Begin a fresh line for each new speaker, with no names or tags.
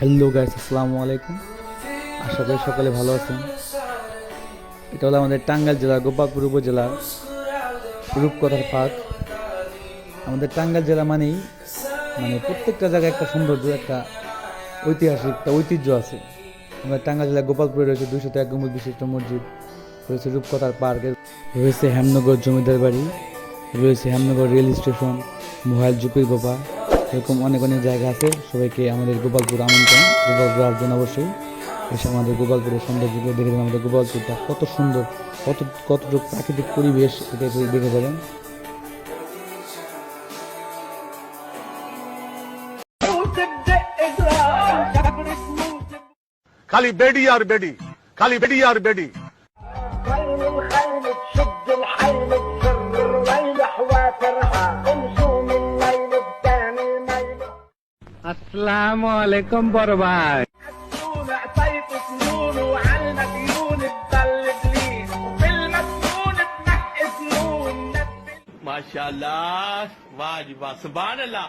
Hello guys আসসালামু আলাইকুম। আশা করি সকালে ভালো আছেন। এটা হলো আমাদের টাঙ্গাইল জেলার গোপালপুর উপজেলার রূপকথার পার্ক। আমাদের টাঙ্গাইল জেলা মানেই মানে প্রত্যেকটা জায়গায় একটা সৌন্দর্য, একটা ঐতিহাসিক, একটা ঐতিহ্য আছে। আমাদের টাঙ্গাইল জেলা, গোপালপুরে রয়েছে দুইশত এক গম্বুজ বিশিষ্ট মসজিদ, রয়েছে রূপকথার পার্ক, রয়েছে হেমনগর জমিদার বাড়ি, রয়েছে হেমনগর রেল স্টেশন, মোহাইল জুপির গোপা এরকম অনেক অনেক জায়গা আছে। সবাইকে আমাদের গোপালপুর আমন্ত্রণ। গোপালপুর আসবেন অবশ্যই। এসে আমাদের গোপালপুরের সৌন্দর্যকে দেখে যাবেন আমাদের গোপালপুরটা কত সুন্দর, কত, কতটুকু প্রাকৃতিক পরিবেশ এটা দেখে যাবেন
খালি বেডি আর বেডি, খালি বেডি আর বেডি।
السلام عليكم برباي
ما شاء الله واجبة. سبحان الله.